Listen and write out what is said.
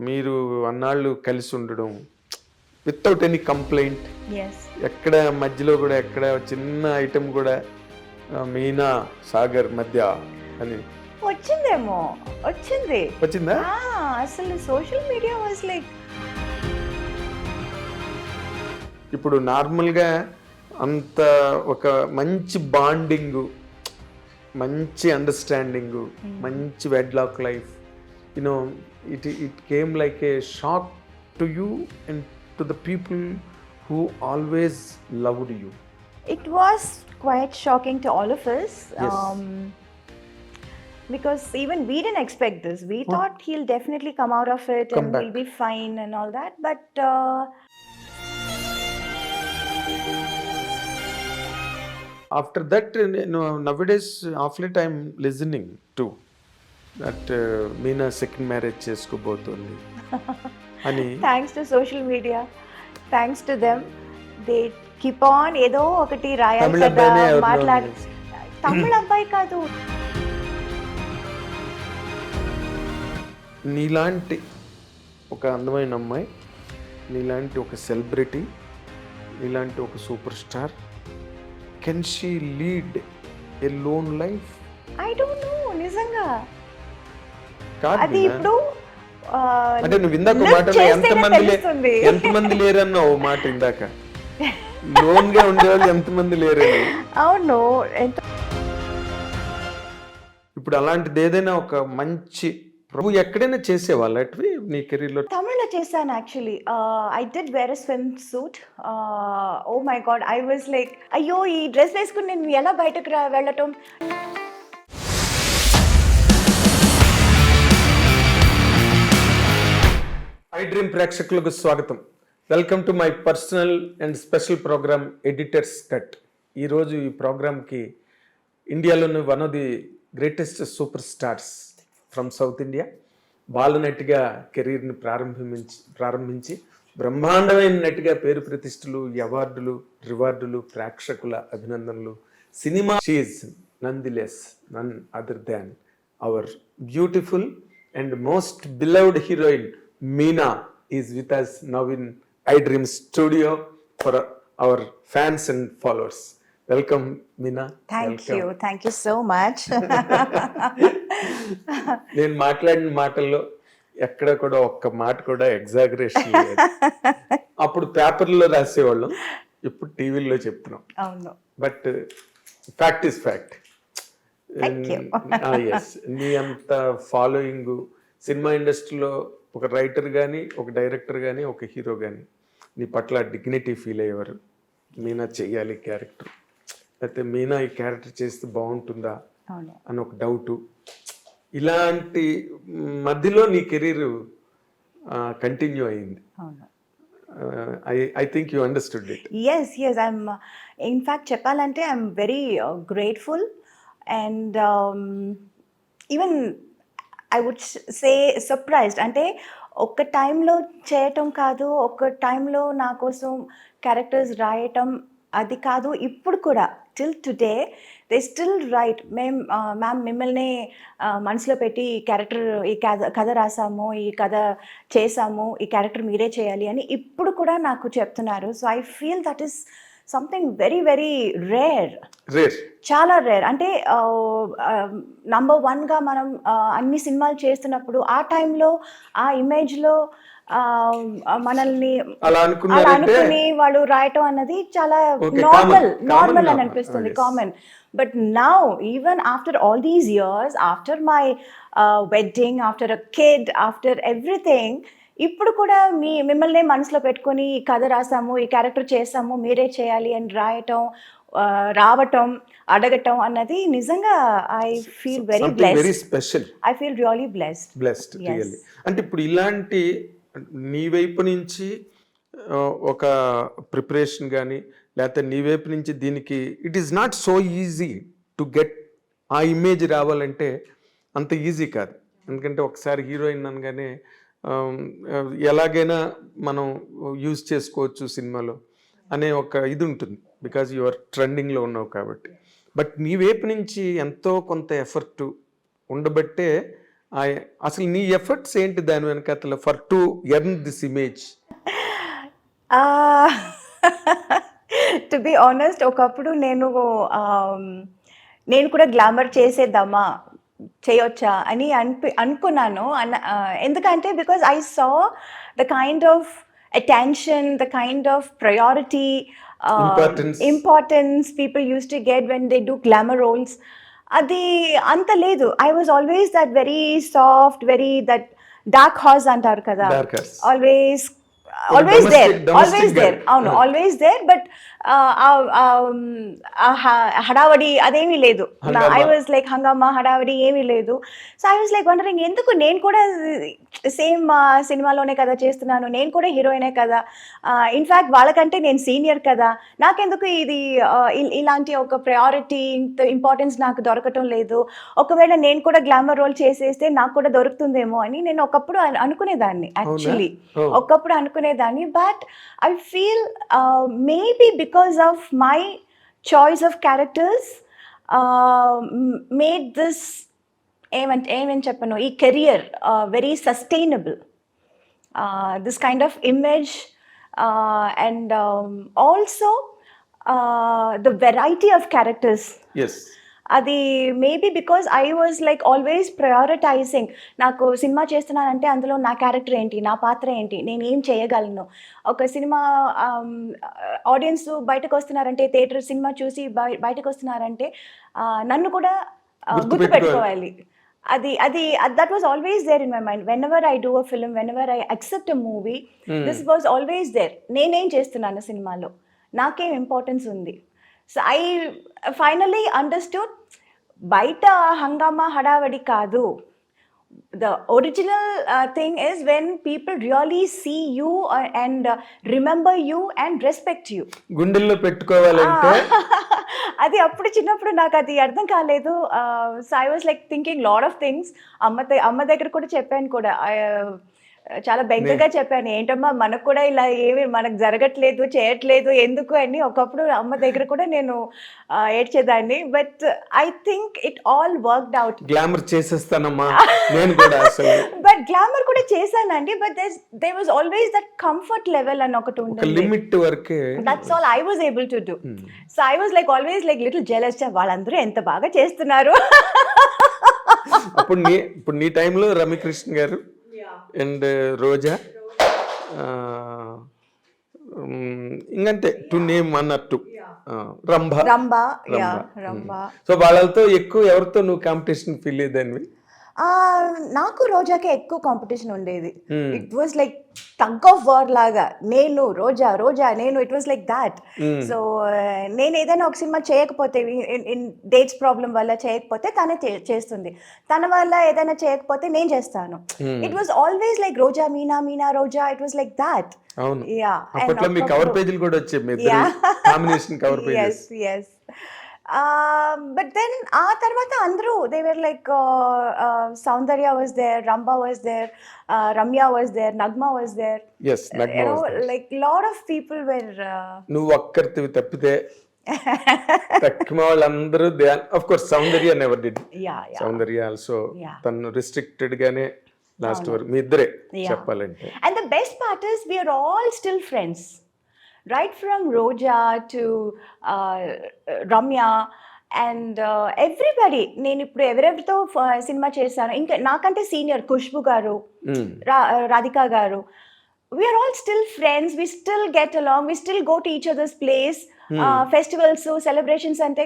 మీరు అన్నాళ్ళు కలిసి ఉండడం వితౌట్ ఎనీ కంప్లైంట్ ఎక్కడ మధ్యలో కూడా ఎక్కడ చిన్న ఐటెం కూడా మీనా సాగర్ మధ్య అని. వచ్చిందేమో వచ్చింది. వచ్చిందా? అసలు సోషల్ మీడియా వాజ్ లైక్ ఇప్పుడు నార్మల్గా అంత ఒక మంచి బాండింగ్ మంచి అండర్స్టాండింగ్ మంచి wedlock life you know, it, it came like a shock to you and to the people who always loved you. It was quite shocking to all of us. Yes. Um, because even we didn't expect this. We thought he'll definitely come out of it come and back. we'll be fine and all that. But uh, after that, you know, nowadays, awfully time listening too. That Meena second marriage చేసుకోబోతుంది అని thanks to social media. Thanks to them. They keep on ఏదో ఒకటి రాయాలి కదా మాట్లాడి తమిళ అబ్బాయి కాదు. నీలాంటి ఒక అందమైన అమ్మాయి నీలాంటి ఒక సెలబ్రిటీ నీలాంటి ఒక super star can she lead a lone life I don't know నిజంగా. అది. ఇప్పుడు అంటే నువ్వు ఇందాక మాటలో ఎంతమంది లే-. ఎంతమంది లేరన్న ఓ మాట ఇందాక? లోన్గా ఉండేవాళ్ళు ఎంతమంది లేరని అవును ఎంత ఇప్పుడు అలాంటిది ఏదైనా ఒక మంచి ప్రభు ఎక్కడైనా చేసేవాళ్ళు అటువి నీ కెరీర్లో? తమిళ్ళో చేశాను actually. I did wear swim suit. Oh my god I was like అయ్యో ఈ డ్రెస్ వేసుకుని నేను ఎలా బయటకు రా వెళ్ళటం? ఐ డ్రీమ్ ప్రేక్షకులకు స్వాగతం. Welcome to my personal and special program editors cut. ఈరోజు ఈ ప్రోగ్రామ్కి ఇండియాలోని one of the greatest super stars from south India. బాలనటిగా కెరీర్ని ప్రారంభించి ప్రారంభించి బ్రహ్మాండమైన నటిగా పేరు ప్రతిష్టలు అవార్డులు రివార్డులు ప్రేక్షకుల అభినందనలు. Cinema she's nonetheless none other than our beautiful and most beloved heroine Meena is with us now in iDream studio for our fans and followers welcome Meena thank you thank you so much నేను మాట్లాడిన మాటల్లో ఎక్కడ కూడా ఒక్క మాట కూడా exaggeration లేదు. అప్పుడు పేపర్లో రాసేవాళ్ళం ఇప్పుడు టీవీలో చెప్తున్నాం. అవును. But fact is fact Thank you. Yes నీ అంత ఫాలోయింగ్ సినిమా ఇండస్ట్రీలో ఒక రైటర్ కానీ ఒక డైరెక్టర్ కానీ ఒక హీరో కానీ నీ పట్ల డిగ్నిటీ ఫీల్ అయ్యేవారు. మీనా చెయ్యాలి క్యారెక్టర్ లేకపోతే మీనా ఈ క్యారెక్టర్ చేస్తే బాగుంటుందా? అని ఒక డౌటు ఇలాంటి మధ్యలో నీ కెరీర్ కంటిన్యూ అయింది. I I think you understood it yes yes I'm in fact చెప్పాలంటే I'm very grateful and even I would say surprised అంటే ఒక టైంలో చేయటం కాదు ఒక టైంలో నా కోసం క్యారెక్టర్స్ రాయటం అది కాదు. ఇప్పుడు కూడా till today they still right మేం మ్యామ్ మిమ్మల్ని మనసులో పెట్టి ఈ క్యారెక్టర్ ఈ కథ కథ రాసాము ఈ కథ చేసాము ఈ క్యారెక్టర్ మీరే చేయాలి అని ఇప్పుడు కూడా నాకు చెప్తున్నారు. So I feel that is something very very rare rare చాలా రేర్ అంటే నంబర్ వన్గా మనం అన్ని సినిమాలు చేస్తున్నప్పుడు ఆ టైంలో ఆ ఇమేజ్లో మనల్ని అలా అనుకుని వాళ్ళు రాయటం అన్నది చాలా నార్మల్. నార్మల్ అని. అనిపిస్తుంది. Common but now even after all these years after my wedding after a kid after everything ఇప్పుడు కూడా మీ మిమ్మల్ని మనసులో పెట్టుకొని ఈ కథ రాసాము ఈ క్యారెక్టర్ చేసాము మీరే చేయాలి అని రాయటం రావటం అడగటం అన్నది నిజంగా I feel very very blessed special I feel really blessed blessed. Really అంటే ఇప్పుడు ఇలాంటి నీ వైపు నుంచి ఒక ప్రిపరేషన్ కానీ లేకపోతే నీ వైపు నుంచి దీనికి it is not so easy to get ఆ ఇమేజ్ రావాలంటే అంత ఈజీ కాదు. ఎందుకంటే ఒకసారి హీరోయిన్ అనగానే ఎలాగైనా మనం యూజ్ చేసుకోవచ్చు సినిమాలో అనే ఒక ఇది ఉంటుంది. బికాజ్ యువర్ ట్రెండింగ్లో ఉన్నావు కాబట్టి. బట్ నీ వైపు నుంచి ఎంతో కొంత ఎఫర్ట్ ఉండబట్టే అసలు నీ ఎఫర్ట్స్ ఏంటి దాని వెనకతల for to earn this image to be honest ఒకప్పుడు నేను నేను కూడా గ్లామర్ చేసేద్దామా చేయొచ్చా అని అనిపి అనుకున్నాను అన్న ఎందుకంటే because I saw the kind of attention the kind of priority. Importance people used to get when they do glamour roles అది అంత లేదు I was always that very soft very that dark horse అంటారు కదా Dark horse. Always always there always there. అవును. Always there but హడావడి అదేమీ లేదు. I was like హంగామా హడావడి ఏమీ లేదు so I was like wondering ఎందుకు నేను కూడా సేమ్ సినిమాలోనే కదా చేస్తున్నాను. నేను కూడా హీరోయినే కదా. ఇన్ఫ్యాక్ట్ వాళ్ళకంటే నేను సీనియర్ కదా. నాకెందుకు ఇది ఇలాంటి ఒక ప్రయారిటీ ఇంపార్టెన్స్ నాకు దొరకటం లేదు. ఒకవేళ నేను కూడా గ్లామర్ రోల్ చేసేస్తే నాకు కూడా దొరుకుతుందేమో అని నేను ఒకప్పుడు అను- అనుకునేదాన్ని యాక్చువల్లీ. ఒకప్పుడు అనుకునేదాన్ని. But I feel maybe because of my choice of characters made this ఏమంటే ఏమని చెప్పను? ఈ career very sustainable this kind of image and also the variety of characters అది maybe because I was like always prioritising నాకు cinema చేస్తున్నానంటే అందులో నా character ఏంటి నా పాత్ర ఏంటి నేను ఏం చేయగలను? ఒక సినిమా ఆడియన్స్ బయటకు వస్తున్నారంటే థియేటర్ సినిమా చూసి బయ బయటకు వస్తున్నారంటే నన్ను కూడా గుర్తుపెట్టుకోవాలి. అది అది that was always there in my mind whenever I do a film whenever I accept a movie this was always there నేనేం చేస్తున్నాను సినిమాలో? నాకేం ఇంపార్టెన్స్ ఉంది? సో ఐ ఫైనలీ అండర్స్టూడ్ బయట హంగామా హడావడి కాదు. The original thing is when people really see you and remember you and respect you గుండెల్లో పెట్టుకోవాలంటే అది అప్పుడు చిన్నప్పుడు నాకు అది అర్థం కాలేదు. So I was like thinking lot of things అమ్మ అమ్మ దగ్గర కూడా చెప్పాను కూడా. ఆ, చాలా బెంగగా చెప్పాను. ఏంటమ్మా మనకు కూడా ఇలా ఏమి మనకు జరగట్లేదు చేయట్లేదు ఎందుకు అని ఒకప్పుడు అమ్మ దగ్గర కూడా నేను ఏడ్చేదాన్ని. But I think it all worked out glamour చేసేస్తానమ్మా. నేను కూడా బట్ గ్లామర్ కూడా చేశానండి. But they was always that comfort level అని ఒకటి ఒక ఉంటుంది లిమిట్ వరకే. That's all I was able to do so I was like always like little jealous వాళ్ళందరూ ఎంత బాగా చేస్తున్నారు? అప్పుడు నీ ఇప్పుడు నీ టైంలో రమ్యకృష్ణ గారు అండ్ రోజా ఇంకంతే టు నేమ్ అన్నట్టు రంభ. రంభ సో వాళ్ళతో ఎక్కువ ఎవరితో నువ్వు కాంపిటీషన్ ఫీల్ అయ్యేదానివి ఆ, నాకు రోజాకే ఎక్కువ కాంపిటీషన్ ఉండేది. It was like tug of war లాగా. నేను రోజా రోజా నేను it was like that. So నేను ఏదైనా ఒక సినిమా చేయకపోతే ఇన్ డేట్స్ ప్రాబ్లం వల్ల చేయకపోతే తనే చేస్తుంది. తన వల్ల ఏదైనా చేయకపోతే నేను చేస్తాను. It was always like Roja Meena Meena Roja it was like that అవును. యా అప్పట్లో మీ కవర్ పేజీలు కూడా వచ్చాయి. Combination cover pages yes yes but then ఆ తర్వాత అందరూ they were like Soundarya was there Rambha was there Ramya was there Nagma was there. Like lot of people were నువ్వు ఒక్కరితివి తప్పితే తక్కువ వాళ్ళందరూ they of course Soundarya never did Soundarya also Yeah. తను restricted గానే లాస్ట్ వరకు మీ ఇద్దరే. చెప్పాలంటే And the best part is we are all still friends. Right from Roja to uh, Ramya and uh, everybody. నేను ఇప్పుడు ఎవరెవరితో సినిమా చేశాను ఇంకా నాకంటే సీనియర్ ఖుష్బు గారు Mm. రా Radhika garu we're all still friends we still get along we still go to each others place festivals celebrations అంటే